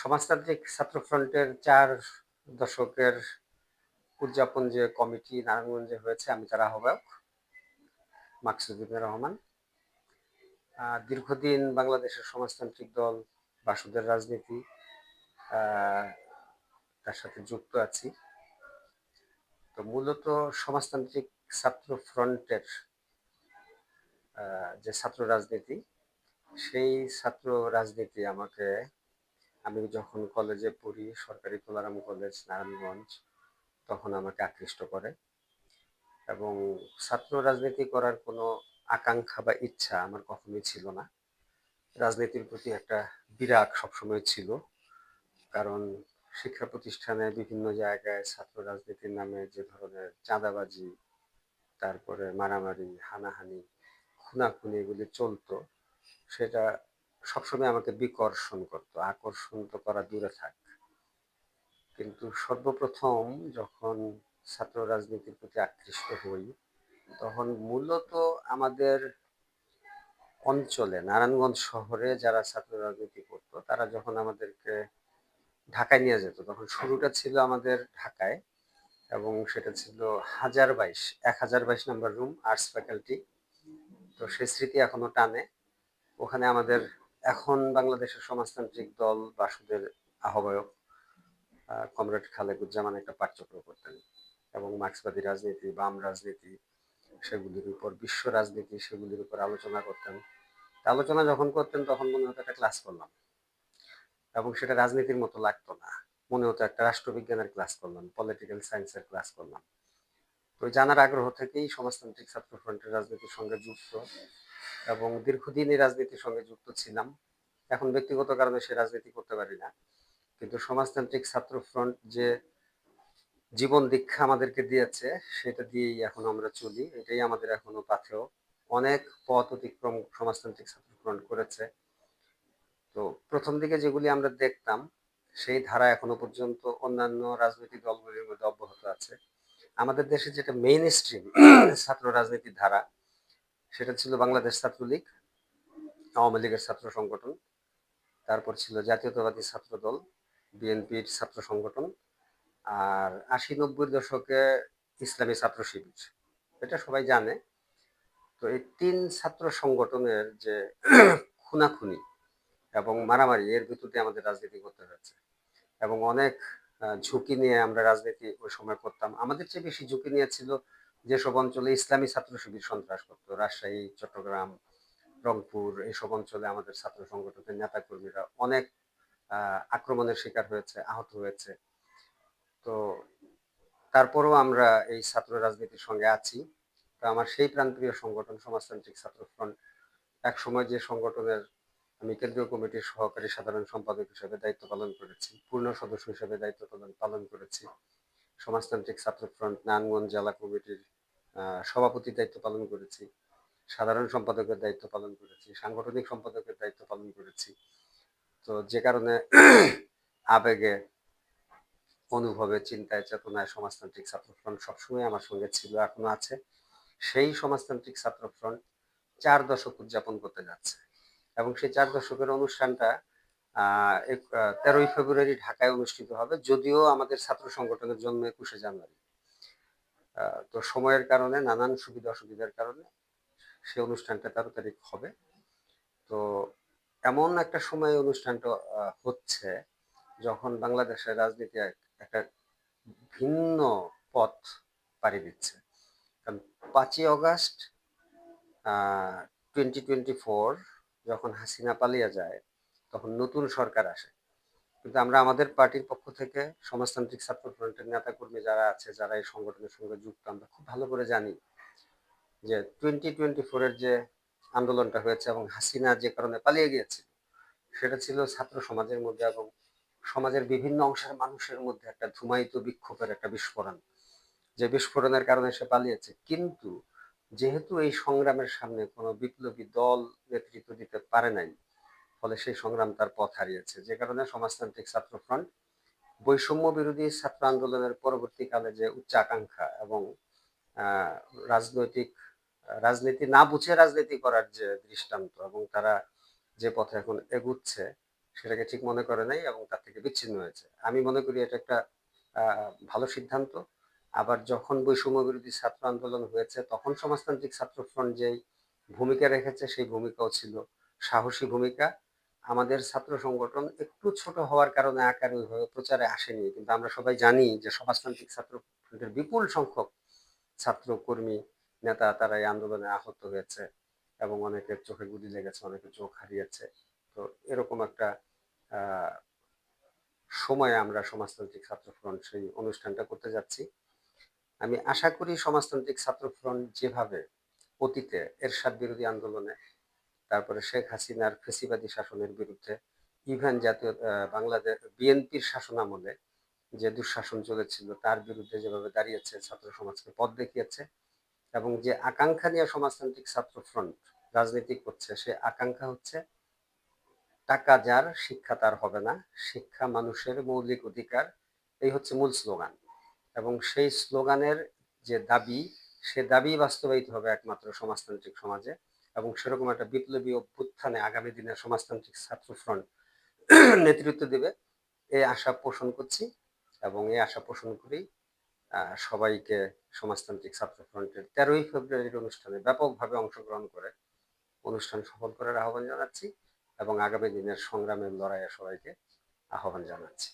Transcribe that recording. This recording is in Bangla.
সমাজতান্ত্রিক ছাত্র ফ্রন্টের চার দশকের উদযাপন যে কমিটি নারায়ণগঞ্জে হয়েছে, আমি তার আহ্বায়ক মাকসুদুর রহমান। দীর্ঘদিন বাংলাদেশের সমাজতান্ত্রিক দল, বাসুদের রাজনীতি তার সাথে যুক্ত আছি। তো মূলত সমাজতান্ত্রিক ছাত্র ফ্রন্টের যে ছাত্র রাজনীতি, সেই ছাত্র রাজনীতি আমাকে আমি যখন কলেজে পড়ি, সরকারি তোলারাম কলেজ নারায়ণগঞ্জ, তখন আমাকে আকৃষ্ট করে এবং ছাত্র রাজনীতি করার কোনো আকাঙ্ক্ষা বা ইচ্ছা আমার কখনোই ছিল না। রাজনীতির প্রতি একটা বিরাগ সবসময় ছিল, কারণ শিক্ষা প্রতিষ্ঠানে বিভিন্ন জায়গায় ছাত্র রাজনীতির নামে যে ধরনের চাঁদাবাজি, তারপরে মারামারি, হানাহানি, খুনাখুনি এগুলি চলতো, সেটা সবসময় আমাকে বিকর্ষণ করতো, আকর্ষণ তো করা দূরে থাক। কিন্তু সর্বপ্রথম যখন ছাত্র রাজনীতির প্রতি আকৃষ্ট হই, তখন মূলত আমাদের অঞ্চলে, নারায়ণগঞ্জ শহরে যারা ছাত্র রাজনীতি করতো, তারা যখন আমাদেরকে ঢাকায় নিয়ে যেত, তখন শুরুটা ছিল আমাদের ঢাকায় এবং সেটা ছিল হাজার বাইশ, এক হাজার বাইশ নাম্বার রুম, আর্টস ফ্যাকাল্টি। তো সেই স্মৃতি এখনও টানে। ওখানে আমাদের এখন বাংলাদেশের সমাজতান্ত্রিক দল বাসুদের আহ্বায়ক কমরেড খালেকুজ্জামান একটা পাঠ্যক্রম করতেন এবং মার্ক্সবাদী রাজনীতি, বাম রাজনীতি সেগুলির উপর, বিশ্ব রাজনীতি সেগুলির উপর আলোচনা করতেন। আলোচনা যখন করতেন, তখন মনে হতো একটা ক্লাস করলাম এবং সেটা রাজনীতির মতো লাগতো না। মনে হতো একটা রাষ্ট্রবিজ্ঞানের ক্লাস করলাম পলিটিক্যাল সায়েন্সের ক্লাস করলাম। তো জানার আগ্রহ থেকেই সমাজতান্ত্রিক ছাত্র ফ্রন্টের রাজনীতির সঙ্গে যুক্ত। এবং দীর্ঘদিন এই রাজনীতির সঙ্গে যুক্ত ছিলাম। এখন ব্যক্তিগত কারণে সে রাজনীতি করতে পারি না। কিন্তু সমাজতান্ত্রিক ছাত্র ফ্রন্ট যে জীবন দীক্ষা আমাদেরকে দিয়েছে, সেটা দিয়েই এখন আমরা চলি। এটাই আমাদের এখনও পাথেও অনেক পথ অতিক্রম সমাজতান্ত্রিক ছাত্র ফ্রন্ট করেছে। তো প্রথম দিকে যেগুলি আমরা দেখতাম, সেই ধারা এখনও পর্যন্ত অন্যান্য রাজনৈতিক দলগুলির মধ্যে অব্যাহত আছে। আমাদের দেশে যেটা মেইন স্ট্রিম ছাত্র রাজনীতির ধারা সেটা ছিল বাংলাদেশ ছাত্রলীগ, আওয়ামী লীগের ছাত্র সংগঠন। তারপর ছিল জাতীয়তাবাদী ছাত্র দল বিএনপির ছাত্র সংগঠন আর আশি নব্বই দশকে ইসলামী ছাত্র শিবির। এটা সবাই জানে। তো এই তিন ছাত্র সংগঠনের যে খুনাখুনি এবং মারামারি, এর ভিত্তিতে আমাদের রাজনীতি করতে হয়েছে। এবং অনেক ঝুঁকি নিয়ে আমরা রাজনীতি ওই সময় করতাম। আমাদের চেয়ে বেশি ঝুঁকি নিয়েছিল যেসব অঞ্চলে ইসলামী ছাত্র শিবির সন্ত্রাস করতো রাজশাহী, চট্টগ্রাম, রংপুর এইসব অঞ্চলে আমাদের ছাত্র সংগঠনের নেতাকর্মীরা অনেক আক্রমণের শিকার হয়েছে, আহত হয়েছে। তো তারপরেও আমরা এই ছাত্র রাজনীতির সঙ্গে আছি। তো আমার সেই প্রান্তীয় সংগঠন সমাজতান্ত্রিক ছাত্র ফ্রন্ট এক সময় যে সংগঠনের আমি কেন্দ্রীয় কমিটির সহকারী সাধারণ সম্পাদক হিসেবে দায়িত্ব পালন করেছি, পূর্ণ সদস্য হিসেবে দায়িত্ব পালন পালন করেছি। সমাজতান্ত্রিক ছাত্র ফ্রন্ট নারায়ণগঞ্জ জেলা কমিটির সভাপতির দায়িত্ব পালন করেছি, সাধারণ সম্পাদকের দায়িত্ব পালন করেছি, সাংগঠনিক সম্পাদকের দায়িত্ব পালন করেছি। তো যে কারণে আবেগে, অনুভবে, চিন্তায়, চেতনায় সমাজতান্ত্রিক ছাত্র ফ্রন্ট সবসময় আমার সঙ্গে ছিল, এখনও আছে। সেই সমাজতান্ত্রিক ছাত্র ফ্রন্ট চার দশক উদযাপন করতে যাচ্ছে এবং সেই চার দশকের অনুষ্ঠানটা তেরোই ফেব্রুয়ারি ঢাকায় অনুষ্ঠিত হবে, যদিও আমাদের ছাত্র সংগঠনের জন্ম একুশে জানুয়ারি। তো সময়ের কারণে, নানান সুবিধা অসুবিধার কারণে সে অনুষ্ঠানটা তেরো তারিখ হবে। তো এমন একটা সময় অনুষ্ঠানটা হচ্ছে যখন বাংলাদেশের রাজনীতি একটা ভিন্ন পথ পাড়ি দিচ্ছে। কারণ পাঁচই অগাস্ট টোয়েন্টি টোয়েন্টি ফোর যখন হাসিনা পালিয়ে যায় তখন নতুন সরকার আসে। কিন্তু আমরা আমাদের পার্টির পক্ষ থেকে সমাজতান্ত্রিক ছাত্র ফ্রন্টের নেতাকর্মী যারা আছে, যারা এই সংগঠনের সঙ্গে যুক্ত, আমরা খুব ভালো করে জানি যে টোয়েন্টি টোয়েন্টি ফোরের যে আন্দোলনটা হয়েছে এবং হাসিনা যে কারণে পালিয়ে গিয়েছিল, সেটা ছিল ছাত্র সমাজের মধ্যে এবং সমাজের বিভিন্ন অংশের মানুষের মধ্যে একটা ধুমায়িত বিক্ষোভের একটা বিস্ফোরণ। যে বিস্ফোরণের কারণে সে পালিয়েছে। কিন্তু যেহেতু এই সংগ্রামের সামনে কোনো বিপ্লবী দল নেতৃত্ব দিতে পারে নাই ফলে সেই সংগ্রাম তার পথ হারিয়েছে। যে কারণে সমাজতান্ত্রিক ছাত্র ফ্রন্ট বৈষম্য বিরোধী ছাত্র আন্দোলনের পরবর্তীকালে যে উচ্চাকাঙ্ক্ষা এবং রাজনৈতিক, রাজনীতি না বুঝে রাজনীতি করার যে দৃষ্টান্ত এবং তারা যে পথে এখন এগুচ্ছে, সেটাকে ঠিক মনে করে নাই এবং তার থেকে বিচ্ছিন্ন হয়েছে। আমি মনে করি এটা একটা ভালো সিদ্ধান্ত। আবার যখন বৈষম্য বিরোধী ছাত্র আন্দোলন হয়েছে, তখন সমাজতান্ত্রিক ছাত্র ফ্রন্ট যেই ভূমিকা রেখেছে, সেই ভূমিকাও ছিল সাহসী ভূমিকা। আমাদের ছাত্র সংগঠন একটু ছোট হওয়ার কারণে আকার ওইভাবে প্রচারে আসেনি। কিন্তু আমরা সবাই জানি যে সমাজতান্ত্রিক ছাত্র বিপুল সংখ্যক ছাত্র কর্মী নেতা তারা এই আন্দোলনে আহত হয়েছে এবং অনেকের চোখে গুলি লেগেছে, অনেকে চোখ হারিয়েছে। তো এরকম একটা সময়ে আমরা সমাজতান্ত্রিক ছাত্র ফ্রন্ট সেই অনুষ্ঠানটা করতে যাচ্ছি। আমি আশা করি সমাজতান্ত্রিক ছাত্র ফ্রন্ট যেভাবে অতীতে এরশাদ বিরোধী আন্দোলনে তারপরে শেখ হাসিনার ফেসিবাদী শাসনের বিরুদ্ধে ইভেন জাতীয় বাংলাদেশ, বিএনপির শাসন আমলে যে দুঃশাসন চলেছিল, তার বিরুদ্ধে যেভাবে দাঁড়িয়েছে ছাত্র সমাজকে পথ দেখিয়েছে এবং যে আকাঙ্ক্ষা নিয়ে সমাজতান্ত্রিক ছাত্র ফ্রন্ট রাজনীতি করছে, সে আকাঙ্ক্ষা হচ্ছে টাকা যার, শিক্ষা তার হবে না। শিক্ষা মানুষের মৌলিক অধিকার, এই হচ্ছে মূল স্লোগান। এবং সেই স্লোগানের যে দাবি, সে দাবি বাস্তবায়িত হবে একমাত্র সমাজতান্ত্রিক সমাজে। এবং সেরকম একটা বিপ্লবী অভ্যুত্থানে আগামী দিনে সমাজতান্ত্রিক ছাত্র ফ্রন্ট নেতৃত্ব দেবে এই আশা পোষণ করছি এবং এই আশা পোষণ করেই সবাইকে সমাজতান্ত্রিক ছাত্র ফ্রন্টের তেরোই ফেব্রুয়ারির অনুষ্ঠানে ব্যাপকভাবে অংশগ্রহণ করে অনুষ্ঠান সফল করার আহ্বান জানাচ্ছি এবং আগামী দিনের সংগ্রামের লড়াইয়ে সবাইকে আহ্বান জানাচ্ছি।